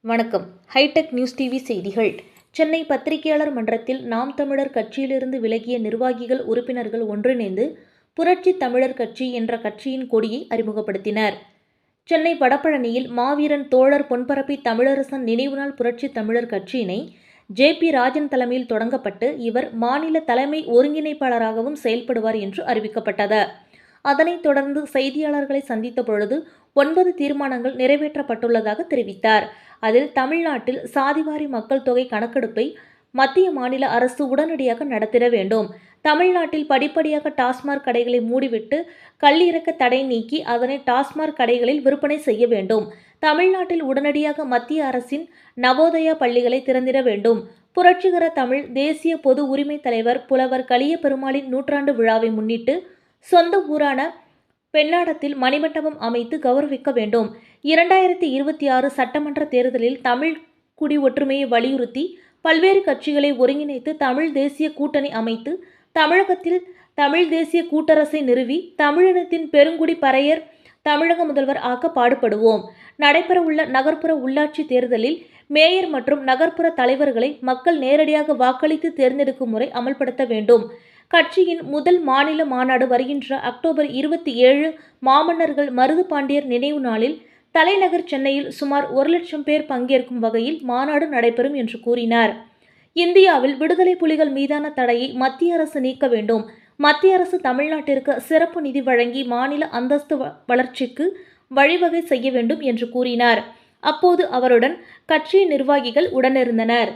வணக்கம். Hitech news TV செய்திகள். சென்னை பத்திரிகையாளர் மன்றத்தில் நாம் தமிழர் கட்சியிலிருந்து விலகிய நிர்வாகிகள் உறுப்பினர்கள் ஒன்றிணைந்து புரட்சி தமிழர் கட்சி என்ற கட்சியின் கொடியை அறிமுகப்படுத்தினர். சென்னை வடபழனியில் மாவீரன் தோழர் பொன்பரப்பி தமிழரசன் நினைவு நாள் புரட்சி தமிழர் கட்சியினை ஜே பி ராஜன் தலைமையில் தொடங்கப்பட்டு இவர் மாநில தலைமை ஒருங்கிணைப்பாளராகவும் செயல்படுவார் என்று அறிவிக்கப்பட்டது. அதனைத் தொடர்ந்து செய்தியாளர்களை சந்தித்த பொழுது ஒன்பது தீர்மானங்கள் நிறைவேற்றப்பட்டுள்ளதாக தெரிவித்தார். அதில் தமிழ்நாட்டில் சாதிவாரி மக்கள் தொகை கணக்கெடுப்பை மத்திய மாநில அரசு உடனடியாக நடத்திட வேண்டும். தமிழ்நாட்டில் படிப்படியாக டாஸ்மாக் கடைகளை மூடிவிட்டு கல்லிறக்க தடை நீக்கி அதனை டாஸ்மாக் கடைகளில் விற்பனை செய்ய வேண்டும். தமிழ்நாட்டில் உடனடியாக மத்திய அரசின் நவோதயா பள்ளிகளை திறந்திட வேண்டும். புரட்சிகர தமிழ் தேசிய பொது உரிமை தலைவர் புலவர் கலிய பெருமாளின் நூற்றாண்டு விழாவை முன்னிட்டு சொந்த ஊரான பெண்ணாடத்தில் மணிமண்டபம் அமைத்து கௌரவிக்க வேண்டும். இரண்டாயிரத்தி இருபத்தி ஆறு சட்டமன்ற தேர்தலில் தமிழ் குடி ஒற்றுமையை வலியுறுத்தி பல்வேறு கட்சிகளை ஒருங்கிணைத்து தமிழ் தேசிய கூட்டணி அமைத்து தமிழகத்தில் தமிழ் தேசிய கூட்டரசை நிறுவி தமிழினத்தின் பெருங்குடி பறையர் தமிழக முதல்வர் ஆக்க பாடுபடுவோம். நடைபெறவுள்ள நகர்ப்புற உள்ளாட்சி தேர்தலில் மேயர் மற்றும் நகர்ப்புற தலைவர்களை மக்கள் நேரடியாக வாக்களித்து தேர்ந்தெடுக்கும் முறை அமல்படுத்த வேண்டும். கட்சியின் முதல் மாநில மாநாடு வருகின்ற அக்டோபர் இருபத்தி ஏழு மாமன்னர்கள் மருது பாண்டியர் நினைவு நாளில் தலைநகர் சென்னையில் சுமார் ஒரு லட்சம் பேர் பங்கேற்கும் வகையில் மாநாடு நடைபெறும் என்று கூறினார். இந்தியாவில் விடுதலை புலிகள் மீதான தடையை மத்திய அரசு நீக்க வேண்டும். மத்திய அரசு தமிழ்நாட்டிற்கு சிறப்பு நிதி வழங்கி மாநில அந்தஸ்து வ- வளர்ச்சிக்கு வழிவகை செய்ய வேண்டும் என்று கூறினார். அப்போது அவருடன் கட்சி நிர்வாகிகள் உடனிருந்தனர்.